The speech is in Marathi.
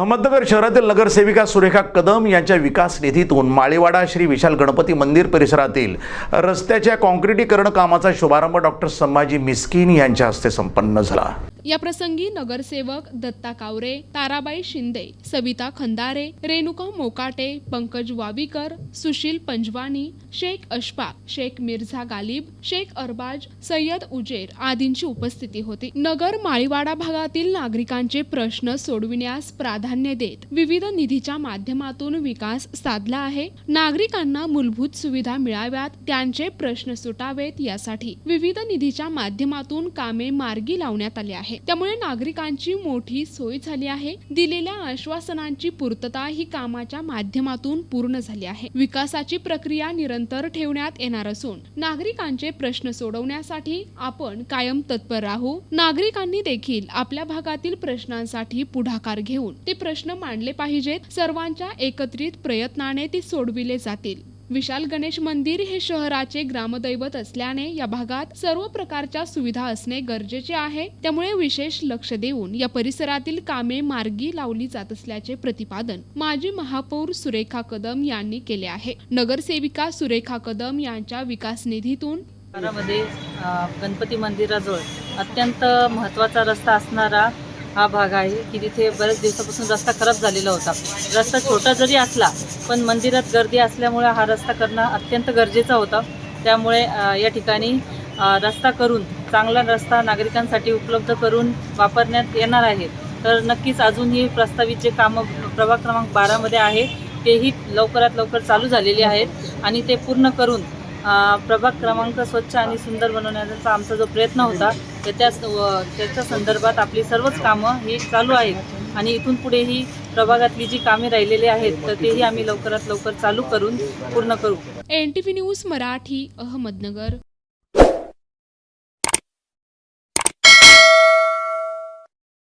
अहमदनगर शहरातील नगरसेविका सुरेखा कदम यांच्या विकास निधीतून माळीवाडा श्री विशाल गणपती मंदिर परिसरातील रस्त्याच्या काँक्रिटीकरण कामाचा शुभारंभ डॉक्टर संभाजी मिस्किन यांच्या हस्ते संपन्न झाला. या प्रसंगी नगरसेवक दत्ता कावरे ताराबाई शिंदे सविता खंदारे रेणुका मोकाटे पंकज वावीकर सुशील पंजवानी शेख अशफाक शेख मिर्झा गालिब शेख अरबाज सय्यद उजेर आदींची उपस्थिती होती. नगर माळीवाडा भागातील नागरिकांचे प्रश्न सोडविण्यास प्राधान्य देत विविध निधीच्या माध्यमातून विकास साधला आहे. नागरिकांना मूलभूत सुविधा मिळाव्यात त्यांचे प्रश्न सुटावेत यासाठी विविध निधीच्या माध्यमातून कामे मार्गी लावण्यात आली आहे. त्यामुळे नागरिकांची मोठी सोय झाली आहे. दिलेल्या आश्वासनांची पूर्तता ही कामाच्या माध्यमातून पूर्ण झाली आहे. विकासाची प्रक्रिया निरंतर ठेवण्यात येणार असून नागरिकांचे प्रश्न सोडवण्यासाठी आपण कायम तत्पर राहू. नागरिकांनी देखील आपल्या भागातील प्रश्नांसाठी पुढाकार घेऊन ते प्रश्न मांडले पाहिजेत. सर्वांच्या एकत्रित प्रयत्नाने ते सोडविले जातील. विशाल गणेश मंदिर हे शहराचे ग्रामदैवत असल्याने या भागात सर्व प्रकारच्या सुविधा असणे गरजेचे आहे. त्यामुळे विशेष लक्ष देऊन या परिसरातील कामे मार्गी लावली जात असल्याचे प्रतिपादन माजी महापौर सुरेखा कदम यांनी केले आहे. नगरसेविका सुरेखा कदम यांच्या विकास निधीतून शहरामध्ये गणपती मंदिराजवळ अत्यंत महत्त्वाचा रस्ता असणारा हा भाग आहे की तिथे बऱ्याच दिवसापासून रस्ता खराब झालेला होता. रस्ता छोटा जरी असला पण मंदिरात गर्दी असल्यामुळे हा रस्ता करणं अत्यंत गरजेचा होता. त्यामुळे या ठिकाणी रस्ता करून चांगला रस्ता नागरिकांसाठी उपलब्ध करून वापरण्यात येणार आहे. तर नक्कीच अजूनही प्रस्तावित जे कामं प्रभाग क्रमांक बारामध्ये आहे तेही लवकरात लवकर चालू झालेली आहेत. आणि ते पूर्ण करून प्रभाग क्रमांक स्वच्छ आणि सुंदर बनवण्याचा आमचा जो प्रयत्न होता तर त्या त्याच्या संदर्भात आपली सर्वच कामं ही चालू आहेत. आणि इथून पुढेही प्रभागातली जी कामे राहिलेली आहेत तर तेही आम्ही लवकरात लवकर चालू करून पूर्ण करू. N T V news Marathi Ahmednagar.